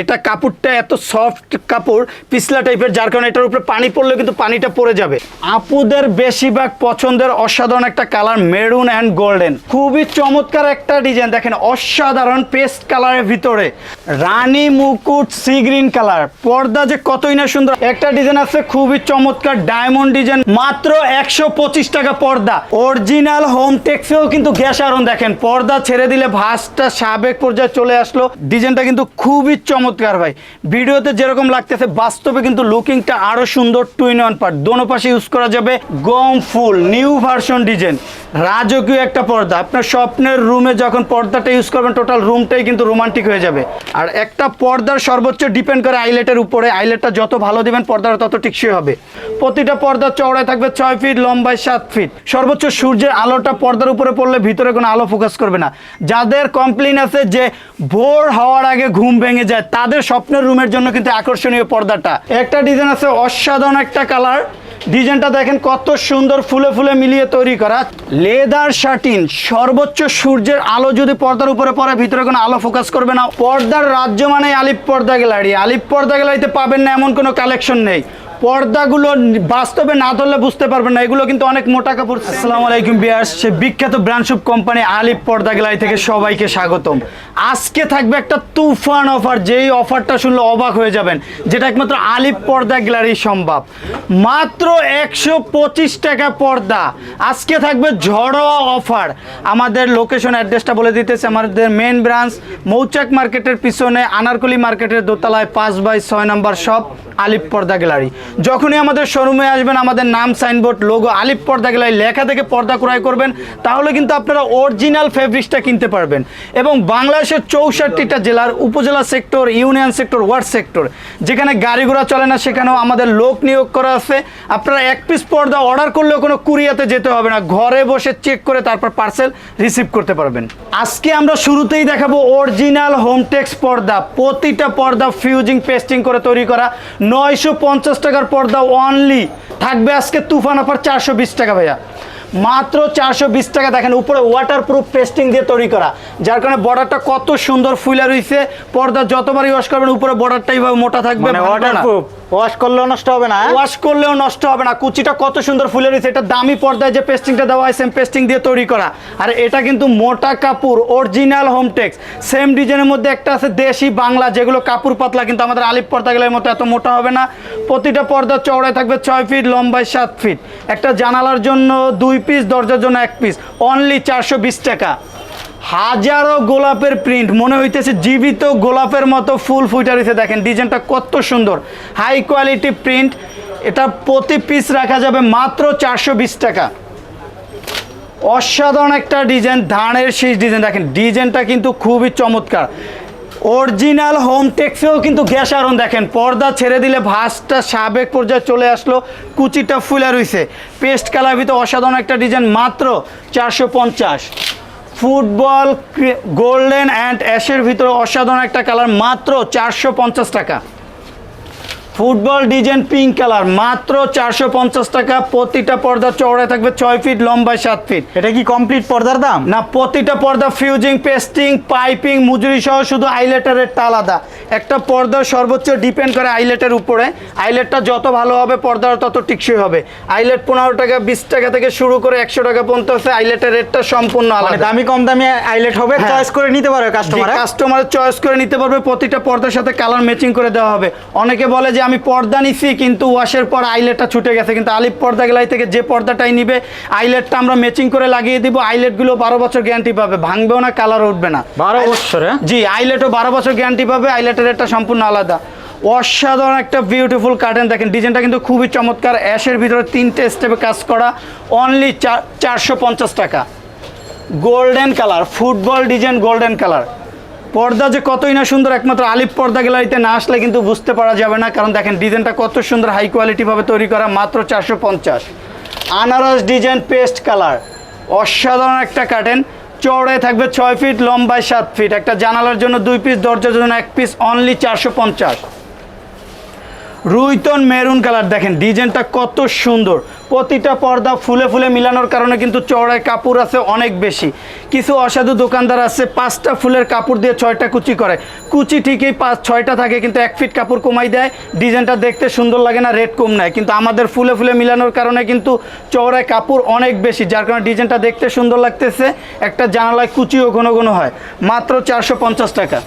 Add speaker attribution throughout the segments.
Speaker 1: এটা কাপড়টা এত সফট কাপড়, পিছলা টাইপের যার কারণে এটার উপরে পানি পড়লে কিন্তু পানিটা পড়ে যাবে। আপুদের বেশিরভাগ পছন্দের অসাধারণ একটা কালার মেরুন অ্যান্ড গোল্ডেন খুবই চমৎকার একটা ডিজাইন দেখেন, অসাধারণ পেস্ট কালারের ভিতরে। রানী মুকুট সি গ্রিন কালার। পর্দা যে কতই না সুন্দর। একটা ডিজাইন আছে খুবই চমৎকার ডায়মন্ড ডিজাইন মাত্র একশো পঁচিশ টাকা পর্দা। অরিজিনাল হোম টেক্সেও কিন্তু গ্যাস আরন। দেখেন, পর্দা ছেড়ে দিলে ভাসটা সাবেক পর্যায়ে চলে আসলো। ডিজাইনটা কিন্তু খুবই চমৎকার। ভাই। ভিডিওতে যেরকম লাগতেছে, বাস্তবে কিন্তু লুকিংটা আরও সুন্দর টু ইন ওয়ান পার্ট দোনো পাশে ইউজ করা যাবে গম, ফুল নিউ ভার্সন ডিজাইন রাজকীয় একটা পর্দা। আপনার স্বপ্নের রুমে যখন পর্দাটা ইউজ করবেন টোটাল রুমটাই কিন্তু রোমান্টিক হয়ে যাবে। আর একটা পর্দার সর্বোচ্চ ডিপেন্ড করে আইলেটের উপরে। আইলেটটা যত ভালো দিবেন, পর্দাটা তত টিকসই হবে। প্রতিটা পর্দা চওড়ায় থাকবে ছয় ফিট লম্বায় সাত ফিট সর্বোচ্চ সূর্যের আলোটা পর্দার উপরে পড়লে ভিতরে কোনো আলো ফোকাস করবে না। যাদের কমপ্লেন আছে যে ভোর হওয়ার আগে ঘুম ভেঙে যায় তাদের স্বপ্নের রুমের জন্য কিন্তু আকর্ষণীয় পর্দাটা। একটা ডিজাইন আছে অসাধারণ একটা কালার ডিজাইনটা দেখেন কত সুন্দর ফুলে ফুলে মিলিয়ে তৈরি করা। লেদার শার্টিন সর্বোচ্চ সূর্যের আলো যদি পর্দার উপরে পড়ে, ভিতরে কোনো আলো ফোকাস করবে না। পর্দার রাজ্য মানে আলিপ পর্দা গ্যালারি আলিপ পর্দা গ্যালারিতে পাবেন না, এমন কোনো কালেকশন নেই। পর্দাগুলো বাস্তবে না ধরলে বুঝতে পারবেন না। এগুলো কিন্তু অনেক মোটা কাপড়। আসসালামু আলাইকুম বিয়ার্স সে বিখ্যাত ব্র্যান্ডশুপ কোম্পানি আলিপ পর্দা গ্যালারি থেকে সবাইকে স্বাগতম। আজকে থাকবে একটা তুফান অফার, যেই অফারটা শুনলে অবাক হয়ে যাবেন, যেটা একমাত্র আলিপ পর্দা গ্যালারি সম্ভব। মাত্র একশো পঁচিশ টাকা পর্দা। আজকে থাকবে ঝড়োয়া অফার। আমাদের লোকেশন অ্যাড্রেসটা বলে দিতেছে, আমাদের মেন ব্রাঞ্চ মৌচাক মার্কেটের পিছনে, আনারকলি মার্কেটের দোতলায় পাঁচ বাই ছয় নম্বর শপ আলিপ পর্দা গ্যালারি। যখনই আমাদের শোরুমে আসবেন, আমাদের নাম সাইনবোর্ড লোগো আলিপ পর্দা গ্যালারি লেখা থেকে পর্দা ক্রয় করবেন, তাহলে কিন্তু আপনারা অরিজিনাল ফেব্রিক্সটা কিনতে পারবেন। এবং বাংলাদেশের চৌষট্টিটা জেলার উপজেলা sector union sector ward sector যেখানে গাড়ি ঘোড়া চলে না, সেখানেও আমাদের লোক নিয়োগ করা আছে। আপনারা এক পিস পর্দা অর্ডার করলেও কোনো কুরিয়াতে যেতে হবে না। ঘরে বসে চেক করে তারপর পার্সেল রিসিভ করতে পারবেন। আজকে আমরা শুরুতেই দেখাবো অরিজিনাল হোমটেক্স পর্দা। প্রতিটা পর্দা ফিউজিং পেস্টিং করে তৈরি করা। নয়শো পঞ্চাশ টাকার পর্দা অনলি থাকবে আজকে তুফান অফার চারশো বিশ টাকা ভাইয়া। মাত্র চারশো বিশ টাকা দেখেন উপরে ওয়াটার প্রুফ পেস্টিং দিয়ে তৈরি করা। যার কারণে বর্ডারটা কত সুন্দর ফুলে রয়েছে পর্দা যতবারই ওয়াশ করবেন উপরে বর্ডারটা এইভাবে মোটা থাকবে
Speaker 2: মানে। ওয়াটারপ্রুফ ওয়াশ করলেও নষ্ট হবে না হ্যাঁ?
Speaker 1: ওয়াশ করলেও নষ্ট হবে না। কুচিটা কত সুন্দর ফুলে রয়েছে এটা দামি পর্দায় যে পেস্টিংটা দেওয়া হয় সেম পেস্টিং দিয়ে তৈরি করা। আর এটা কিন্তু মোটা কাপড় অরিজিনাল হোমটেক্স সেম ডিজাইনের মধ্যে একটা আছে দেশি বাংলা যেগুলো কাপড় পাতলা কিন্তু আমাদের আলিপ পর্দাগুলোর মতো এত মোটা হবে না। প্রতিটা পর্দা চওড়ায় থাকবে ছয় ফিট লম্বায় সাত ফিট একটা জানালার জন্য দুই পিস দরজার জন্য এক পিস অনলি চারশো বিশ টাকা। হাজারো গোলাপের প্রিন্ট মনে হইতেছে জীবিত গোলাপের মতো ফুল ফুইটা রয়েছে দেখেন, ডিজাইনটা কত সুন্দর। হাই কোয়ালিটি প্রিন্ট এটা প্রতি পিস রাখা যাবে মাত্র চারশো বিশ টাকা। অসাধারণ একটা ডিজাইন, ধানের শীষ ডিজাইন। দেখেন, ডিজাইনটা কিন্তু খুবই চমৎকার। অরিজিনাল হোম টেক্সেও কিন্তু গ্যাস আরন দেখেন, পর্দা ছেড়ে দিলে ভাসটা সাবেক পর্যায়ে চলে আসলো, কুচিটা ফুলে রইছে। পেস্ট কালার ভিতরে অসাধারণ একটা ডিজাইন, মাত্র চারশো পঞ্চাশ। ফুটবল গোল্ডেন অ্যান্ড অ্যাশের ভিতরে অসাধারণ একটা কালার, মাত্র চারশো পঞ্চাশ টাকা। ফুটবল ডিজাইন পিঙ্ক কালার মাত্র চারশো পঞ্চাশ টাকা। প্রতিটা পর্দা চওড়ায় থাকবে ছয় ফিট লম্বায় সাত ফিট।
Speaker 2: এটা কি কমপ্লিট পর্দার দাম?
Speaker 1: না প্রতিটা পর্দা ফিউজিং পেস্টিং পাইপিং মজুরি সহ শুধু আইলেটারের আলাদা। একটা পর্দার সর্বোচ্চ ডিপেন্ড করে আইলেটের উপরে। আইলেটটা যত ভালো হবে পর্দার তত টিকসই হবে। আইলেট পনেরো টাকা বিশ টাকা থেকে শুরু করে একশো টাকা পর্যন্ত আছে। আইলেটের রেটটা সম্পূর্ণ
Speaker 2: মানে
Speaker 1: আলাদা।
Speaker 2: দামি কম দামি আইলেট হবে
Speaker 1: হ্যাঁ।
Speaker 2: চয়েস করে নিতে পারবে কাস্টমার
Speaker 1: কাস্টমার চয়েস করে নিতে পারবে প্রতিটা পর্দার সাথে কালার ম্যাচিং করে দেওয়া হবে। অনেকে বলে যে আমি পর্দা নিছি কিন্তু ওয়াশের পর আইলেটটা ছুটে গেছে। কিন্তু আলিপ পর্দা গেলাই থেকে যে পর্দাটাই নিবে আইলেটটা আমরা ম্যাচিং করে লাগিয়ে দিব। আইলেটগুলো বারো বছর গ্যারান্টি পাবে। ভাঙবেও না কালার উঠবে না।
Speaker 2: বারো বছরে?
Speaker 1: জি আইলেটও বারো বছর গ্যারান্টি পাবে আইলেটের একটা সম্পূর্ণ আলাদা। অসাধারণ একটা বিউটিফুল কার্টেন দেখেন ডিজাইনটা কিন্তু খুবই চমৎকার। অ্যাশের ভিতরে তিনটে স্টেপে কাজ করা অনলি চারশো পঞ্চাশ টাকা। Golden colour football design golden colour পর্দা যে কতই না সুন্দর, একমাত্র আলিপ পর্দা গ্যালারিতে না আসলে কিন্তু বুঝতে পারা যাবে না। কারণ দেখেন, ডিজাইনটা কত সুন্দর হাই কোয়ালিটিভাবে তৈরি করা, মাত্র চারশো পঞ্চাশ। আনারস ডিজাইন পেস্ট কালার অসাধারণ একটা কাটেন চওড়ায় থাকবে ছয় ফিট লম্বায় সাত ফিট একটা জানালার জন্য দুই পিস দরজার জন্য এক পিস অনলি চারশো পঞ্চাশ। রুইতন মেরুন কালার। দেখেন, ডিজাইনটা কত সুন্দর। প্রতিটা পর্দা ফুলে ফুলে মিলানোর কারণে কিন্তু চওড়ায় কাপড় আছে অনেক বেশি। কিছু অসাধু দোকানদার আছে, পাঁচটা ফুলের কাপড় দিয়ে ছয়টা কুচি করে। কুচি ঠিকই পাঁচ, ছয়টা থাকে, কিন্তু এক ফিট কাপড় কমাই দেয়। ডিজাইনটা দেখতে সুন্দর লাগে না, রেট কম নেয় কিন্তু আমাদের ফুলে ফুলে মিলানোর কারণে কিন্তু চওড়ায় কাপড় অনেক বেশি, যার কারণে ডিজাইনটা দেখতে সুন্দর লাগতেছে। একটা জানালায় কুচিও ঘন ঘন হয়, মাত্র চারশো পঞ্চাশ টাকা।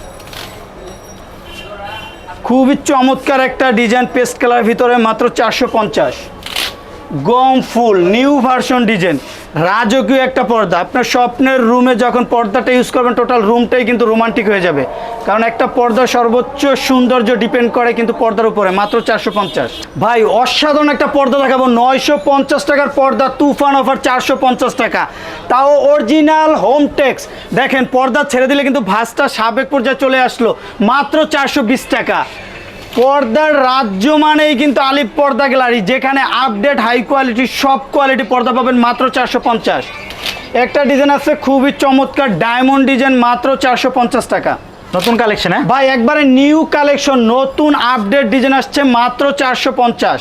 Speaker 1: খুবই চমৎকার একটা ডিজাইন পেস্ট কালার ভিতরে মাত্র চারশো পঞ্চাশ। গম, ফুল নিউ ভার্সন ডিজাইন রাজকীয় একটা পর্দা। আপনার স্বপ্নের রুমে যখন পর্দাটা ইউজ করবেন টোটাল রুমটাই কিন্তু রোমান্টিক হয়ে যাবে। কারণ একটা পর্দা সর্বোচ্চ সৌন্দর্য ডিপেন্ড করে কিন্তু পর্দার উপরে, মাত্র চারশো পঞ্চাশ। ভাই, অসাধারণ একটা পর্দা দেখাবো। নয়শো পঞ্চাশ টাকার পর্দা, তুফান অফার চারশো পঞ্চাশ টাকা। তাও অরিজিনাল হোম টেক্স দেখেন, পর্দা ছেড়ে দিলে কিন্তু ভাঁজটা সাবেক পর্যায়ে চলে আসলো, মাত্র চারশো বিশ টাকা। পর্দার রাজ্য মানেই কিন্তু আলিপ পর্দা গ্যালারি যেখানে আপডেট হাই কোয়ালিটি সব কোয়ালিটি পর্দা পাবেন মাত্র চারশো পঞ্চাশ। একটা ডিজাইন আছে খুবই চমৎকার ডায়মন্ড ডিজাইন মাত্র চারশো পঞ্চাশ টাকা।
Speaker 2: নতুন কালেকশন হ্যাঁ?
Speaker 1: ভাই একবারে নিউ কালেকশন নতুন আপডেট ডিজাইন আসছে মাত্র চারশো পঞ্চাশ।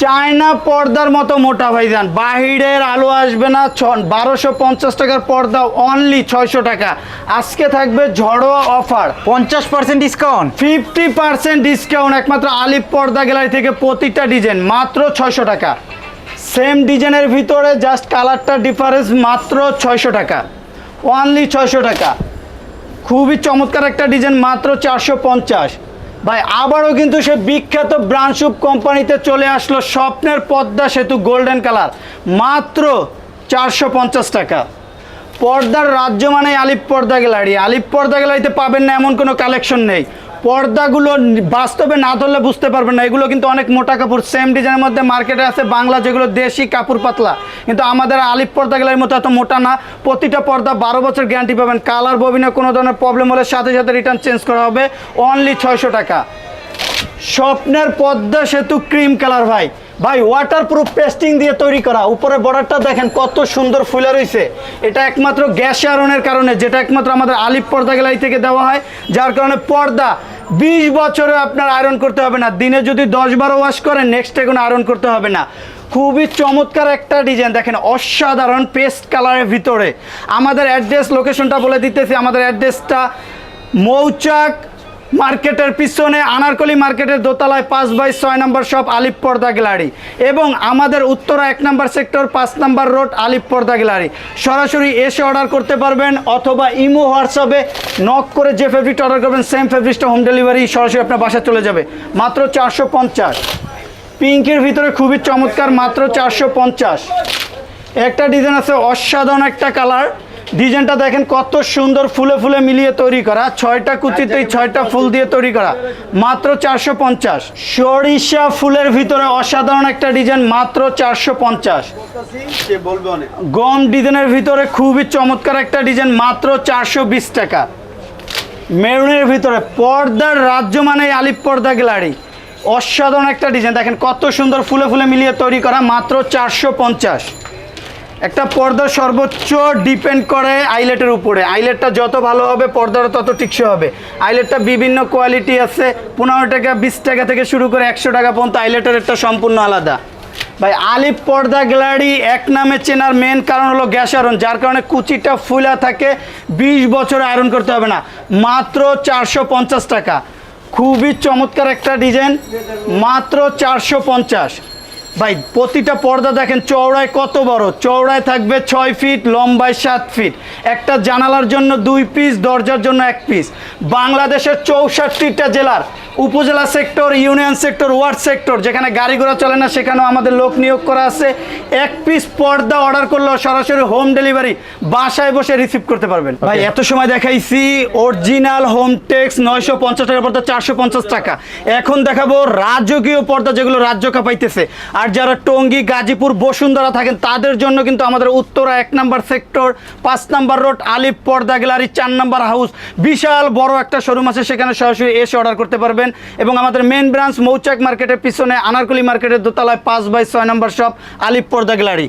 Speaker 1: চায়না পর্দার মতো মোটা ভাইজান। বাহিরের আলো আসবে না ছ বারোশো পঞ্চাশ টাকার পর্দা অনলি ছয়শো টাকা। আজকে থাকবে ঝড়ো অফার।
Speaker 2: পঞ্চাশ percent discount
Speaker 1: fifty percent discount একমাত্র আলিপ পর্দা গ্যালারি থেকে প্রতিটা ডিজাইন মাত্র ছয়শো টাকা। সেম ডিজাইনের ভিতরে জাস্ট কালারটা ডিফারেন্স মাত্র ছয়শো টাকা। অনলি ছয়শো টাকা। খুবই চমৎকার একটা ডিজাইন মাত্র চারশো পঞ্চাশ। ভাই, আবারও কিন্তু সে বিখ্যাত ব্রাঞ্চুপ কোম্পানিতে চলে আসলো স্বপ্নের পদ্মা সেতু গোল্ডেন কালার। মাত্র চারশো পঞ্চাশ টাকা। পর্দার রাজ্য মানে আলিপ পর্দা গ্যালারি। আলিপ পর্দা গ্যালারিতে পাবেন না এমন কোনো কালেকশন নেই। পর্দাগুলো বাস্তবে না ধরলে বুঝতে পারবেন না। এগুলো কিন্তু অনেক মোটা কাপড়। সেম ডিজাইনের মধ্যে মার্কেটে আছে বাংলা যেগুলো দেশি কাপড় পাতলা। কিন্তু আমাদের আলিপ পর্দা গ্যালারির মতো এত মোটা না। প্রতিটা পর্দা বারো বছর গ্যারান্টি পাবেন। কালার ববিনে কোনো ধরনের প্রবলেম হলে সাথে সাথে রিটার্ন চেঞ্জ করা হবে। অনলি ছয়শো টাকা। স্বপ্নের পদ্মা সেতু ক্রিম কালার ভাই। ভাই ওয়াটার প্রুফ পেস্টিং দিয়ে তৈরি করা। উপরে বর্ডারটা দেখেন কত সুন্দর ফুলে রয়েছে এটা একমাত্র গ্যাস আয়রনের কারণে, যেটা একমাত্র আমাদের আলিপ পর্দা গেলাই থেকে দেওয়া হয়। যার কারণে পর্দা বিশ বছরে আপনার আয়রন করতে হবে না। দিনে যদি দশ বারো ওয়াশ করেন নেক্সট কোনো আয়রন করতে হবে না। খুবই চমৎকার একটা ডিজাইন দেখেন, অসাধারণ পেস্ট কালারের ভিতরে। আমাদের অ্যাড্রেস লোকেশনটা বলে দিতেছি। আমাদের অ্যাড্রেসটা মৌচাক মার্কেটের পিছনে আনারকলি মার্কেটের দোতলায় পাঁচ বাই ছয় নম্বর শপ আলিপ পর্দা গ্যালারি এবং আমাদের উত্তরা এক নম্বর সেক্টর পাঁচ নম্বর রোড আলিপ পর্দা গ্যালারি। সরাসরি এসে অর্ডার করতে পারবেন অথবা ইমো হোয়াটসঅ্যাপে নক করে যে ফেব্রিকটা অর্ডার করবেন সেম ফেব্রিকটা হোম ডেলিভারি সরাসরি আপনার বাসায় চলে যাবে। মাত্র চারশো পঞ্চাশ। পিঙ্কের ভিতরে খুবই চমৎকার, মাত্র চারশো পঞ্চাশ। একটা ডিজাইন আছে অসাধারণ একটা কালার ডিজাইনটা দেখেন কত সুন্দর ফুলে ফুলে মিলিয়ে তৈরি করা। ছয়টা কুচিতে ছয়টা ফুল দিয়ে তৈরি করা। মাত্র চারশো পঞ্চাশ। সরিষা ফুলের ভিতরে অসাধারণ একটা ডিজাইন মাত্র চারশো পঞ্চাশ। গম ডিজাইনের ভিতরে খুবই চমৎকার একটা ডিজাইন মাত্র চারশো বিশ টাকা। মেরুনের ভিতরে পর্দার রাজ্য মানে আলিপ পর্দা গ্যালারি। অসাধারণ একটা ডিজাইন দেখেন কত সুন্দর ফুলে ফুলে মিলিয়ে তৈরি করা মাত্র চারশো পঞ্চাশ। একটা পর্দা সর্বোচ্চ ডিপেন্ড করে আইলেটের উপরে। আইলেটটা যত ভালো হবে, পর্দাটা তত টিকসই হবে। আইলেটটা বিভিন্ন কোয়ালিটি আছে, পনেরো টাকা, বিশ টাকা থেকে শুরু করে একশো টাকা পর্যন্ত আইলেটের একটা সম্পূর্ণ আলাদা। ভাই আলিপ পর্দা গ্যালারি এক নামে চেনার মেন কারণ হলো গ্যাস আয়রন, যার কারণে কুচিটা ফুলা থাকে, বিশ বছর আয়রন করতে হবে না। মাত্র চারশো পঞ্চাশ টাকা। খুবই চমৎকার একটা ডিজাইন, মাত্র চারশো পঞ্চাশ। ভাই, প্রতিটা পর্দা দেখেন, চওড়ায় কত বড়? চওড়ায় থাকবে ছয় ফিট, লম্বায় সাত ফিট। একটা জানালার জন্য দুই পিস দরজার জন্য এক পিস বাংলাদেশের চৌষট্টিটা জেলার উপজেলা sector union sector ward sector যেখানে গাড়ি ঘোড়া চলে না সেখানেও আমাদের লোক নিয়োগ করা আছে। এক পিস পর্দা অর্ডার করলেও সরাসরি হোম ডেলিভারি বাসায় বসে রিসিভ করতে পারবেন। ভাই এত সময় দেখাইছি অরিজিনাল হোম টেক্স নয়শো পঞ্চাশ টাকার পর্দা চারশো পঞ্চাশ টাকা। এখন দেখাবো রাজকীয় পর্দা যেগুলো রাজ্য কাঁপাইতেছে আর যারা টঙ্গী গাজীপুর বসুন্ধরা থাকেন তাদের জন্য কিন্তু আমাদের উত্তরা এক নাম্বার সেক্টর পাঁচ নাম্বার রোড আলিপ পর্দা গ্যালারি চার নাম্বার হাউস। বিশাল বড় একটা শোরুম আছে সেখানে সরাসরি এসে অর্ডার করতে পারবেন পারবেন এবং আমাদের মেন ব্রাঞ্চ মৌচাক মার্কেটের পিছনে আনারকলি মার্কেটের দোতলায় পাঁচ বাই ছয় নম্বর শপ আলিপ পর্দা গ্যালারি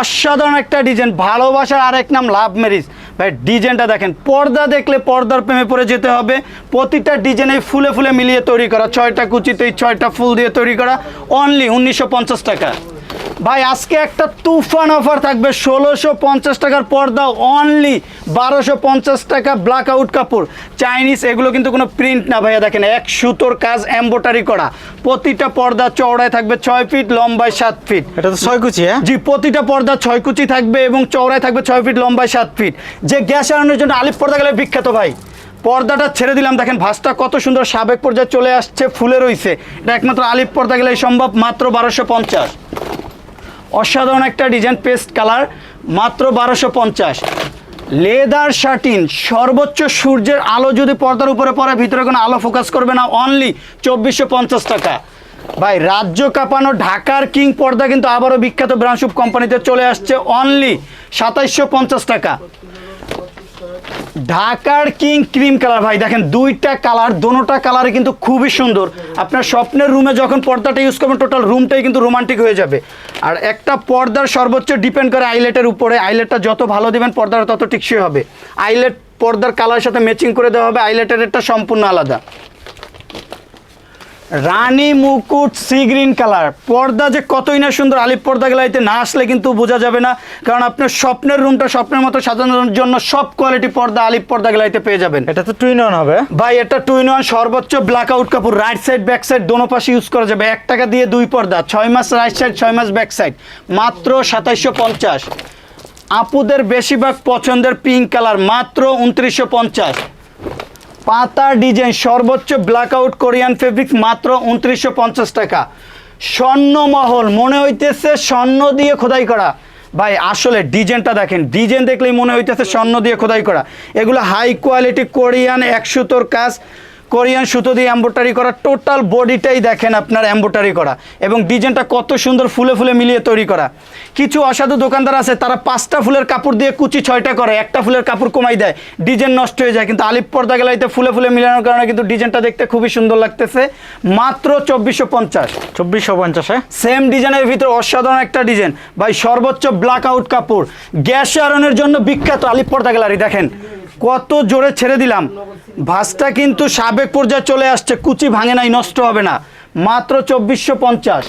Speaker 1: অসাধারণ একটা ডিজাইন ভালোবাসার আরেক নাম লাভ ম্যারিজ ভাই ডিজাইনটা দেখেন, পর্দা দেখলে পর্দার প্রেমে পড়ে যেতে হবে। প্রতিটা ডিজাইনে ফুলে ফুলে মিলিয়ে তৈরি করা, ছয়টা কুচিতে ছয়টা ফুল দিয়ে তৈরি করা অনলি উনিশশো পঞ্চাশ টাকা। ভাই আজকে একটা তুফান অফার থাকবে ষোলোশো পঞ্চাশ টাকার পর্দা অনলি বারোশো পঞ্চাশ টাকা ব্ল্যাক আউট কাপড়। চাইনিজ এগুলো কিন্তু কোনো প্রিন্ট না ভাইয়া দেখেন এক সুতোর কাজ এম্বোটারি করা। প্রতিটা পর্দা চওড়ায় থাকবে ছয় ফিট লম্বায় সাত ফিট
Speaker 2: এটা তো ছয় কুচি হ্যাঁ?
Speaker 1: জি প্রতিটা পর্দা ছয় কুচি থাকবে এবং চওড়ায় থাকবে ছয় ফিট লম্বায় সাত ফিট যে গ্যাস আনানোর জন্য আলিফ পর্দা গেলে বিখ্যাত ভাই। পর্দাটা ছেড়ে দিলাম দেখেন ভাসটা কত সুন্দর সাবেক পর্যায়ে চলে আসছে ফুলে রইছে। এটা একমাত্র আলিফ পর্দা গেলেই সম্ভব মাত্র বারোশো পঞ্চাশ। অসাধারণ একটা ডিজাইন পেস্ট কালার, মাত্র বারোশো পঞ্চাশ। লেদার শার্টিন, সর্বোচ্চ সূর্যের আলো যদি পর্দার উপরে পড়ে, ভিতরে কোনো আলো ফোকাস করবে না অনলি চব্বিশশো পঞ্চাশ টাকা। ভাই, রাজ্য কাঁপানো ঢাকার কিং পর্দা কিন্তু আবারও বিখ্যাত ব্রাঞ্চুপ কোম্পানিতে চলে আসছে অনলি সাতাইশশো পঞ্চাশ টাকা। ঢাকার কিং ক্রিম কালার, ভাই। দেখেন, দুইটা কালার, দোনোটা কালারে কিন্তু খুবই সুন্দর। আপনার স্বপ্নের রুমে যখন পর্দাটা ইউজ করবেন টোটাল রুমটাই কিন্তু রোমান্টিক হয়ে যাবে। আর একটা পর্দার সর্বোচ্চ ডিপেন্ড করে আইলেটের উপরে। আইলেটটা যত ভালো দেবেন, পর্দাটা তত টিকসই হবে। আইলেট পর্দার কালারের সাথে ম্যাচিং করে দেওয়া হবে আইলেটের একটা সম্পূর্ণ আলাদা। রানী মুকুট সি গ্রিন কালার। পর্দা যে কতই না সুন্দর আলিপ পর্দা গেলাইতে না আসলে কিন্তু বোঝা যাবে না কারণ আপনার স্বপ্নের রুমটা স্বপ্নের মতো সাজানোর জন্য সব কোয়ালিটি পর্দা আলিপ পর্দা গেলাইতে পেয়ে যাবেন।
Speaker 2: এটা তো টুইন ওয়ান হবে।
Speaker 1: ভাই এটা টু ইন ওয়ান সর্বোচ্চ ব্ল্যাক আউট কাপড় রাইট সাইড ব্যাক সাইড দোনো পাশে ইউজ করা যাবে। এক টাকা দিয়ে দুই পর্দা ছয় মাস রাইট সাইড ছয় মাস ব্যাক সাইড মাত্র সাতাইশশো পঞ্চাশ। আপুদের বেশিরভাগ পছন্দের পিঙ্ক কালার মাত্র উনত্রিশশো পঞ্চাশ। পাতা ডিজাইন, সর্বোচ্চ ব্ল্যাক আউট কোরিয়ান ফেব্রিক্স মাত্র উনত্রিশশো টাকা। স্বর্ণমহল, মনে হইতেছে স্বর্ণ দিয়ে খোদাই করা। ভাই, আসলে ডিজাইনটা দেখেন, ডিজাইন দেখলেই মনে হইতেছে স্বর্ণ দিয়ে খোদাই করা। এগুলো হাই কোয়ালিটি কোরিয়ান এক সুতোর কাজ। কোরিয়ান সুতো দিয়ে এম্বোটারি করা টোটাল বডিটাই দেখেন আপনার এম্বোটারি করা এবং ডিজাইনটা কত সুন্দর ফুলে ফুলে মিলিয়ে তৈরি করা। কিছু অসাধু দোকানদার আছে তারা পাঁচটা ফুলের কাপড় দিয়ে কুচি ছয়টা করে একটা ফুলের কাপড় কমাই দেয়। ডিজাইন নষ্ট হয়ে যায় কিন্তু আলিপ পর্দা গেলাইতে ফুলে ফুলে মিলানোর কারণে কিন্তু ডিজাইনটা দেখতে খুবই সুন্দর লাগতেছে। মাত্র চব্বিশশো পঞ্চাশ।
Speaker 2: চব্বিশশো পঞ্চাশ হ্যাঁ?
Speaker 1: সেম ডিজাইনের ভিতরে অসাধারণ একটা ডিজাইন। ভাই সর্বোচ্চ ব্ল্যাক আউট কাপড়। গ্যাস আয়রনের জন্য বিখ্যাত আলিপ পর্দা গ্যালারি দেখেন। কত জোরে ছেড়ে দিলাম। ভাসটা কিন্তু সাবেক পর্যায়ে চলে আসছে কুচি ভাঙে নাই নষ্ট হবে না। মাত্র চব্বিশশো পঞ্চাশ।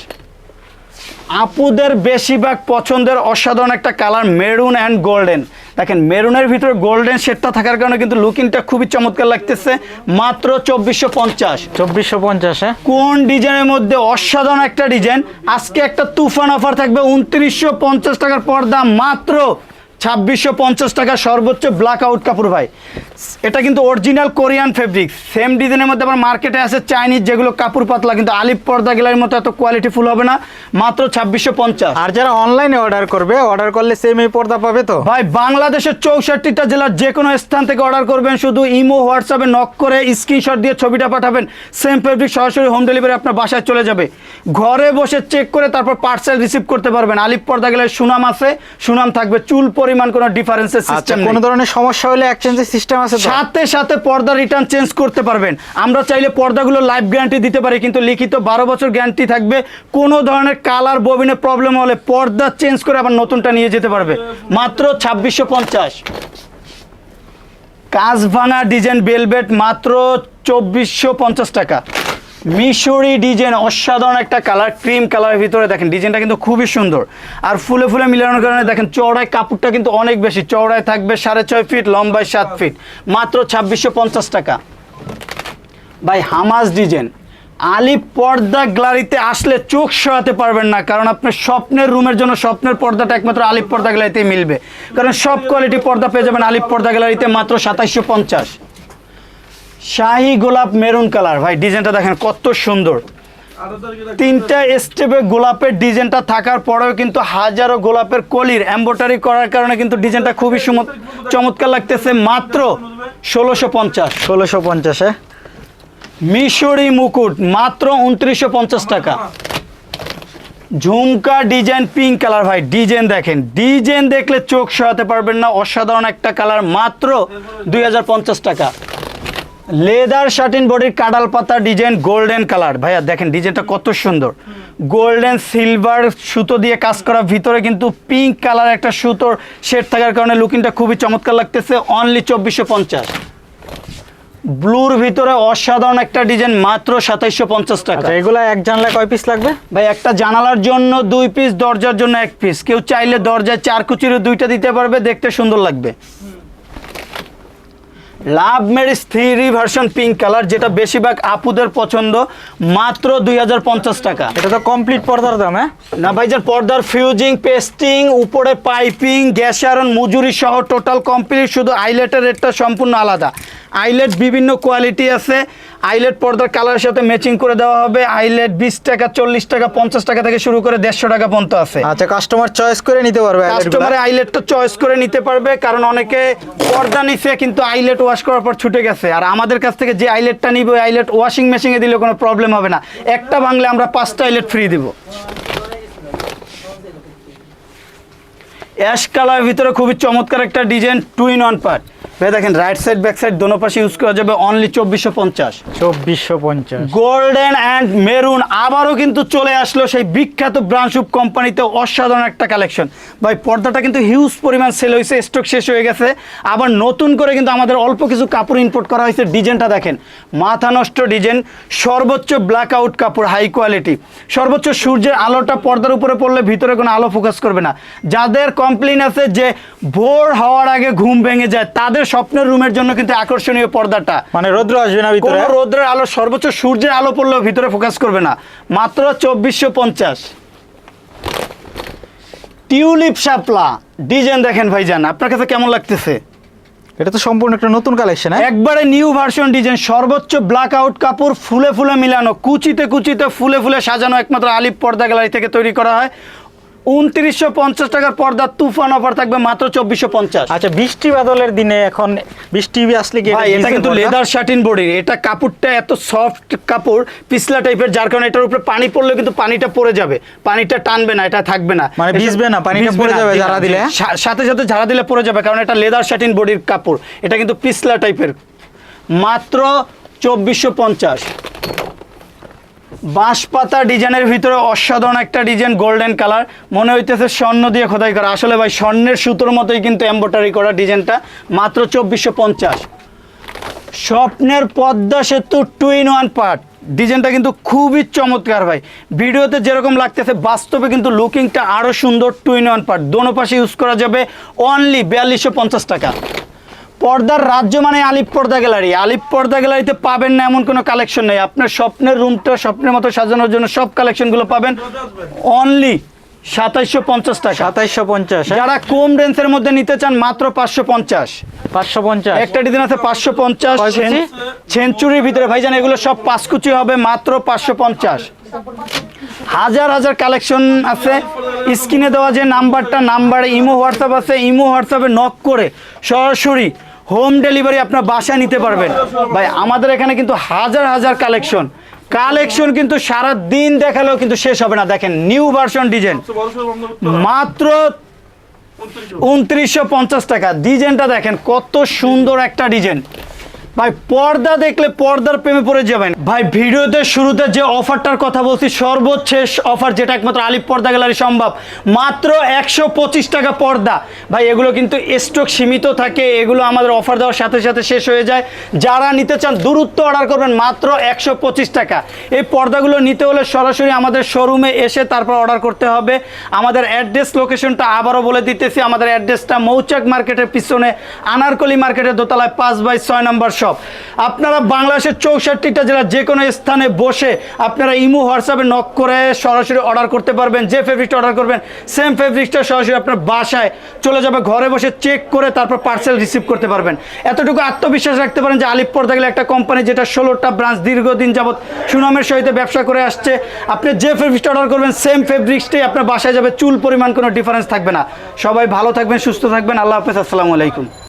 Speaker 1: আপুদের বেশিরভাগ পছন্দের অসাধারণ একটা কালার মেরুন অ্যান্ড গোল্ডেন। দেখেন মেরুনের ভিতরে গোল্ডেন শেডটা থাকার কারণে কিন্তু লুকিংটা খুবই চমৎকার লাগতেছে। মাত্র চব্বিশশো পঞ্চাশ।
Speaker 2: চব্বিশশো পঞ্চাশ হ্যাঁ?
Speaker 1: কোন ডিজাইনের মধ্যে অসাধারণ একটা ডিজাইন? আজকে একটা তুফান অফার থাকবে উনত্রিশশো পঞ্চাশ টাকার পর্দা মাত্র ছাব্বিশশো পঞ্চাশ টাকা সর্বোচ্চ ব্ল্যাক আউট কাপড় ভাই। এটা কিন্তু অরিজিনাল কোরিয়ান ফেব্রিক সেম ডিজাইনের মধ্যে আবার মার্কেটে আছে চাইনিজ যেগুলো কাপড় পাতলা কিন্তু আলিপ পর্দা গেলার মতো এত কোয়ালিটি ফুল হবে না। মাত্র ছাব্বিশশো পঞ্চাশ।
Speaker 2: আর যারা অনলাইনে অর্ডার করবে অর্ডার করলে সেম এই পর্দা পাবে তো?
Speaker 1: ভাই বাংলাদেশের চৌষট্টিটা জেলার যে কোনো স্থান থেকে অর্ডার করবেন শুধু ইমো হোয়াটসঅ্যাপে নক করে স্ক্রিনশট দিয়ে ছবিটা পাঠাবেন। সেম ফেব্রিক সরাসরি হোম ডেলিভারি আপনার বাসায় চলে যাবে। ঘরে বসে চেক করে তারপর পার্সেল রিসিভ করতে পারবেন। আলিপ পর্দা গেলে সুনাম আছে সুনাম থাকবে চুল পরিমাণ কোনো ডিফারেন্সের
Speaker 2: আচ্ছা
Speaker 1: সিস্টেম
Speaker 2: কোনো ধরনের সমস্যা হলে এক্সচেঞ্জের সিস্টেম আছে
Speaker 1: সাথে সাথে পর্দা রিটার্ন চেঞ্জ করতে পারবেন। আমরা চাইলে পর্দাগুলো লাইফ গ্যারান্টি দিতে পারি কিন্তু লিখিত বারো বছর গ্যারান্টি থাকবে। কোনো ধরনের কালার ববিনে প্রবলেম হলে পর্দা চেঞ্জ করে আবার নতুনটা নিয়ে যেতে পারবে। মাত্র ছাব্বিশশো পঞ্চাশ। কাজ ভাঙা ডিজাইন বেলভেট মাত্র চব্বিশশো পঞ্চাশ টাকা। মিশরি ডিজাইন, অসাধারণ একটা কালার, ক্রিম কালারের ভিতরে দেখেন, ডিজাইনটা কিন্তু খুবই সুন্দর। আর ফুলে ফুলে মিলানোর কারণে দেখেন, চওড়ায় কাপড়টা কিন্তু অনেক বেশি, চওড়ায় থাকবে সাড়ে ছয় ফিট, লম্বায় সাত ফিট, মাত্র ছাব্বিশশো পঞ্চাশ টাকা। ভাই, হামাস ডিজাইন। আলিপ পর্দা গ্যালারিতে আসলে চোখ সরাতে পারবেন না, কারণ আপনার স্বপ্নের রুমের জন্য স্বপ্নের পর্দাটা একমাত্র আলিপ পর্দা গ্যালারিতেই মিলবে। কারণ সব কোয়ালিটি পর্দা পেয়ে যাবেন আলিপ পর্দা গ্যালারিতে মাত্র সাতাইশশো পঞ্চাশ। শাহি গোলাপ মেরুন কালার। ভাই ডিজাইনটা দেখেন কত সুন্দর। তিনটা স্টেপে গোলাপের ডিজাইনটা থাকার পরেও কিন্তু হাজারো গোলাপের কলির এম্বোটারি করার কারণে কিন্তু ডিজাইনটা খুবই চমৎকার লাগতেছে। মাত্র ষোলোশো পঞ্চাশ।
Speaker 2: ষোলোশো পঞ্চাশ
Speaker 1: মিশরি মুকুট মাত্র উনত্রিশশো পঞ্চাশ টাকা। Jhumka design pink colour. ভাই ডিজাইন দেখেন। ডিজাইন দেখলে চোখ সরাতে পারবেন না। অসাধারণ একটা কালার। মাত্র দুই হাজার পঞ্চাশ টাকা। লেদার শার্টিন বডির কাডাল পাতা ডিজাইন গোল্ডেন কালার। ভাইয়া দেখেন ডিজাইনটা কত সুন্দর। গোল্ডেন সিলভার সুতো দিয়ে কাজ করা ভিতরে কিন্তু পিঙ্ক কালার একটা সুতোর শেড থাকার কারণে লুকিংটা খুবই চমৎকার লাগতেছে অনলি চব্বিশশো পঞ্চাশ। ব্লুর ভিতরে অসাধারণ একটা ডিজাইন মাত্র সাতাইশশো পঞ্চাশ টাকা।
Speaker 2: আচ্ছা এগুলা এক জানলা কয় পিস লাগবে?
Speaker 1: ভাই একটা জানালার জন্য দুই পিস দরজার জন্য এক পিস কেউ চাইলে দরজায় চার কুচিরও দুইটা দিতে পারবে দেখতে সুন্দর লাগবে। Love Mary's three version pink colour যেটা বেশিরভাগ আপুদের পছন্দ মাত্র দুই হাজার পঞ্চাশ টাকা।
Speaker 2: এটা তো কমপ্লিট পর্দার দাম হ্যাঁ?
Speaker 1: না ভাইজান পর্দার ফিউজিং পেস্টিং উপরে পাইপিং গ্যাস আরন মজুরি সহ টোটাল কমপ্লিট শুধু আইলেটের রেটটা সম্পূর্ণ আলাদা। আইলেট বিভিন্ন কোয়ালিটি আছে। আইলেট পর্দার কালারের সাথে ম্যাচিং করে দেওয়া হবে। আইলেট বিশ টাকা চল্লিশ টাকা পঞ্চাশ টাকা থেকে শুরু করে দেড়শো টাকা পর্যন্ত আছে।
Speaker 2: আচ্ছা কাস্টমার চয়েস করে নিতে পারবে।
Speaker 1: কাস্টমার আইলেটটা চয়েস করে নিতে পারবে কারণ অনেকে পর্দা নিছে কিন্তু আইলেট ওয়াশ করার পর ছুটে গেছে। আর আমাদের কাছ থেকে যে আইলেটটা নিবে আইলেট ওয়াশিং মেশিনে দিলে কোনো প্রবলেম হবে না। একটা বাংলে আমরা পাঁচটা আইলেট ফ্রি দিব। অ্যাশ কালার ভিতরে খুবই চমৎকার একটা design two in one part ভাই দেখেন রাইট সাইড ব্যাক সাইড দোনো পাশে ইউজ করা যাবে অনলি চব্বিশশো পঞ্চাশ।
Speaker 2: চব্বিশশো পঞ্চাশ।
Speaker 1: গোল্ডেন অ্যান্ড মেরুন আবারও কিন্তু চলে আসলো সেই বিখ্যাত ব্রাঞ্চুপ কোম্পানিতে অসাধারণ একটা কালেকশন ভাই পর্দাটা কিন্তু হিউজ পরিমাণ সেল হয়েছে স্টক শেষ হয়ে গেছে। আবার নতুন করে কিন্তু আমাদের অল্প কিছু কাপড় ইম্পোর্ট করা হয়েছে ডিজাইনটা দেখেন। মাথা নষ্ট ডিজাইন সর্বোচ্চ ব্ল্যাক আউট কাপড় হাই কোয়ালিটি সর্বোচ্চ সূর্যের আলোটা পর্দার উপরে পড়লে ভিতরে কোনো আলো ফোকাস করবে না। যাদের কমপ্লেন আছে যে ভোর হওয়ার আগে ঘুম ভেঙে যায় তাদের স্বপ্নের রুমের জন্য কিন্তু আকর্ষণীয় পর্দাটা।
Speaker 2: মানে রৌদ্র আসবে না ভিতরে?
Speaker 1: রোদ্রের আলো সর্বোচ্চ সূর্যের আলো পড়লেও ভিতরে ফোকাস করবে না। মাত্র চব্বিশশো পঞ্চাশ। টিউলিপ শাপলা। ডিজাইন দেখেন ভাইজান আপনার কাছে কেমন লাগতেছে?
Speaker 2: এটা তো সম্পূর্ণ একটা নতুন কালেকশন হ্যাঁ?
Speaker 1: একবারে নিউ ভার্সন ডিজাইন সর্বোচ্চ ব্ল্যাক আউট কাপড় ফুলে ফুলে মিলানো কুচিতে কুচিতে ফুলে ফুলে সাজানো একমাত্র আলিপ পর্দা গ্যালারি থেকে তৈরি করা হয়। উনত্রিশশো পঞ্চাশ টাকার পর্দা তুফান অফার থাকবে মাত্র চব্বিশশো পঞ্চাশ।
Speaker 2: আচ্ছা বৃষ্টি বাদলের দিনে এখন বৃষ্টি আসলে কি
Speaker 1: ভাই এটা কিন্তু লেদার শার্টিন বডির এটা কাপড়টা এত সফট কাপড় পিছলা টাইপের যার কারণে এটার উপরে পানি পড়লে কিন্তু পানিটা পড়ে যাবে। পানিটা টানবে না এটা থাকবে না।
Speaker 2: মানে ভিজবে না, পানিটা পড়ে যাবে ঝাড়া। দিলে?
Speaker 1: সাথে সাথে ঝাড়া দিলে পড়ে যাবে কারণ এটা লেদার শার্টিন বডির কাপড়। এটা কিন্তু পিছলা টাইপের মাত্র চব্বিশশো পঞ্চাশ। বাঁশপাতা ডিজাইনের ভিতরে অসাধারণ একটা ডিজাইন গোল্ডেন কালার মনে হইতেছে স্বর্ণ দিয়ে খোদাই করা। আসলে ভাই, স্বর্ণের সুতোর মতোই কিন্তু এম্বোটারি করা ডিজাইনটা। মাত্র চব্বিশশো পঞ্চাশ। স্বপ্নের পদ্মা সেতু টু ইন ওয়ান পার্ট ডিজাইনটা কিন্তু খুবই চমৎকার ভাই। ভিডিওতে যেরকম লাগতেছে, বাস্তবে কিন্তু লুকিংটা আরও সুন্দর টু ইন ওয়ান পার্ট দোনো পাশে ইউজ করা যাবে অনলি বিয়াল্লিশশো পঞ্চাশ টাকা। পর্দার রাজ্য মানে আলিপ পর্দা গ্যালারি। আলিপ পর্দা গ্যালারিতে পাবেন না এমন কোনো কালেকশন নেই। আপনার স্বপ্নের রুমটা স্বপ্নের মতো সাজানোর জন্য সব কালেকশনগুলো পাবেন। অনলি সাতাইশশো পঞ্চাশ টাকা।
Speaker 2: সাতাইশশো পঞ্চাশ
Speaker 1: যারা কম রেঞ্জের মধ্যে নিতে চান মাত্র পাঁচশো পঞ্চাশ।
Speaker 2: পাঁচশো পঞ্চাশ।
Speaker 1: একটা ডিজাইন আছে পাঁচশো পঞ্চাশ সেঞ্চুরির ভিতরে। ভাইজান এগুলো সব পাঁচ কুচি হবে মাত্র পাঁচশো পঞ্চাশ। হাজার হাজার কালেকশন আছে। স্ক্রিনে দেওয়া যে নাম্বারটা নাম্বারে ইমো হোয়াটসঅ্যাপ আছে। ইমো হোয়াটসঅ্যাপে নক করে সরাসরি হোম ডেলিভারি আপনার বাসায় নিতে পারবেন। ভাই, আমাদের এখানে কিন্তু হাজার হাজার কালেকশন। কালেকশন কিন্তু সারা দিন দেখালেও কিন্তু শেষ হবে না। দেখেন, নিউ ভার্সন ডিজাইন। মাত্র উনত্রিশশো টাকা। ডিজাইনটা দেখেন, কত সুন্দর একটা ডিজাইন। ভাই, পর্দা দেখলে পর্দার প্রেমে পড়ে যাবেন। ভাই, ভিডিওতে শুরুতে যে অফারটার কথা বলছি, সর্বশেষ অফার যেটা একমাত্র আলিপ পর্দা গ্যালারি সম্ভব। মাত্র একশো পঁচিশ টাকা পর্দা। ভাই, এগুলো কিন্তু স্টক সীমিত থাকে, এগুলো আমাদের অফার দেওয়ার সাথে সাথে শেষ হয়ে যায়। যারা নিতে চান, দূরত্ব অর্ডার করবেন মাত্র একশো পঁচিশ টাকা। এই পর্দাগুলো নিতে হলে সরাসরি আমাদের শোরুমে এসে তারপর অর্ডার করতে হবে। আমাদের অ্যাড্রেস লোকেশনটা আবারও বলে দিতেছি। আমাদের অ্যাড্রেসটা মৌচাক মার্কেটের পিছনে, আনারকলি মার্কেটের দোতলায় পাঁচ বাই ছয় নম্বর শপ আপনারা বাংলাদেশের চৌষট্টিটা জেলার যে কোনো স্থানে বসে আপনারা ইমো হোয়াটসঅ্যাপে নক করে সরাসরি অর্ডার করতে পারবেন, যে ফেব্রিকটা অর্ডার করবেন সেম ফেব্রিকটা সরাসরি আপনার বাসায় চলে যাবে, ঘরে বসে চেক করে তারপর পার্সেল রিসিভ করতে পারবেন। এতটুকু আত্মবিশ্বাস রাখতে পারেন যে আলিপুর থাকলে একটা কোম্পানি যেটা ষোলোটা ব্রাঞ্চ দীর্ঘদিন যাবৎ সুনামের সহিত ব্যবসা করে আসছে, আপনি যে ফেব্রিকটা অর্ডার করবেন সেম ফেব্রিক্সটাই আপনার বাসায় যাবে, চুল পরিমাণ কোনো ডিফারেন্স থাকবে না। সবাই ভালো থাকবেন, সুস্থ থাকবেন, আল্লাহ হাফেজ, আসসালামু আলাইকুম।